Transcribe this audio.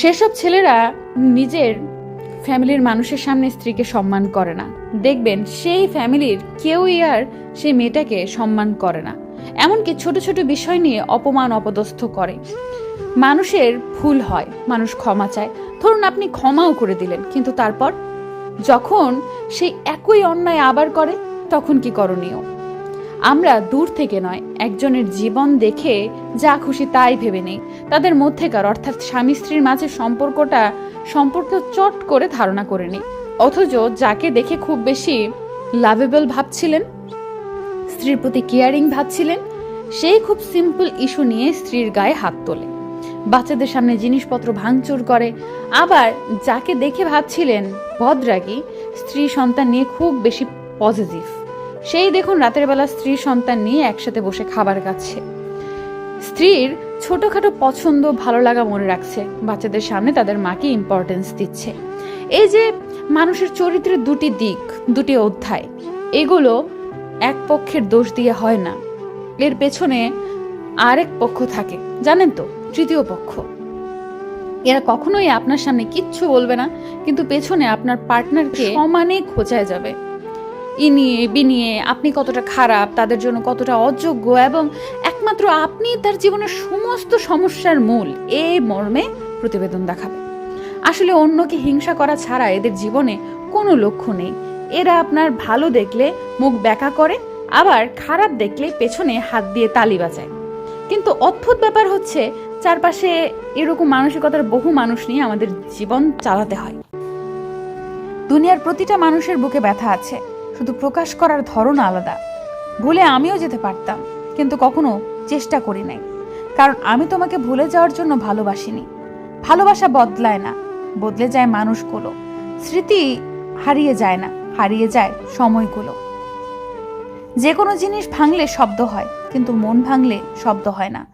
সেসব ছেলেরা নিজের ফ্যামিলির মানুষের সামনে স্ত্রীকে সম্মান করে না। দেখবেন সেই ফ্যামিলির কেউই আর সেই মেয়েটাকে সম্মান করে না। এমনকি ছোট ছোট বিষয় নিয়ে অপমান অপদস্থ করে। মানুষের ভুল হয়, মানুষ ক্ষমা চায়। ধরুন আপনি ক্ষমাও করে দিলেন, কিন্তু তারপর যখন সেই একই অন্যায় আবার করে, তখন কি করণীয়? আমরা দূর থেকে নয়, একজনের জীবন দেখে যা খুশি তাই ভেবে নেই। তাদের মধ্যেকার, অর্থাৎ স্বামী স্ত্রীর মাঝে সম্পর্কটা সম্পর্ক চট করে ধারণা করে নিই। অথচ যাকে দেখে খুব বেশি লাভেবল ভাবছিলেন, স্ত্রীর প্রতি কেয়ারিং ভাবছিলেন, সেই খুব সিম্পল ইস্যু নিয়ে স্ত্রীর গায়ে হাত তোলে। বাচ্চাদের সামনে জিনিসপত্র ভাঙচুর করে। আবার যাকে দেখে ভাবছিলেন বদরাগী স্ত্রী সন্তান নিয়ে খুব বেশি পজিটিভ সেই দেখুন রাতের বেলা স্ত্রী সন্তান নিয়ে একসাথে বসে খাবার খাচ্ছে। স্ত্রীর ছোটখাটো পছন্দ ভালো লাগা মনে রাখছে। বাচ্চাদের সামনে তাদের মাকে ইম্পর্টেন্স দিচ্ছে। এই যে মানুষের চরিত্রের দুটি দিক, দুটি অধ্যায়, এগুলো এক পক্ষের দোষ দিয়ে হয় না। এর পেছনে আরেক পক্ষ থাকে। জানেন তো, তৃতীয় পক্ষ। এরা কখনোই আপনার সামনে কিচ্ছু বলবে না, কিন্তু পেছনে আপনার পার্টনারকে সমানে খোঁচায় যাবে। ই নিয়ে, বি আপনি কতটা খারাপ, তাদের জন্য কতটা অযোগ্য এবং একমাত্র আপনি তার জীবনের সমস্ত সমস্যার মূল এই মর্মে প্রতিবেদন দেখাবে। আসলে অন্যকে হিংসা করা ছাড়া এদের জীবনে কোনো লক্ষ্য নেই। এরা আপনার ভালো দেখলে মুখ ব্যাকা করে, আবার খারাপ দেখলে পেছনে হাত দিয়ে তালি বাজায়। কিন্তু অদ্ভুত ব্যাপার হচ্ছে, চারপাশে এরকম মানসিকতার বহু মানুষ নিয়ে আমাদের জীবন চালাতে হয়। দুনিয়ার প্রতিটা মানুষের বুকে ব্যথা আছে। শুধু প্রকাশ করার ধরন আলাদা। ভুলে আমিও যেতে পারতাম, কিন্তু কখনো চেষ্টা করি নাই। কারণ আমি তোমাকে ভুলে যাওয়ার জন্য ভালোবাসিনি। ভালোবাসা বদলায় না, বদলে যায় মানুষগুলো। স্মৃতি হারিয়ে যায় না, হারিয়ে যায় সময়গুলো। যে কোনো জিনিস ভাঙলে শব্দ হয়, কিন্তু মন ভাঙলে শব্দ হয় না।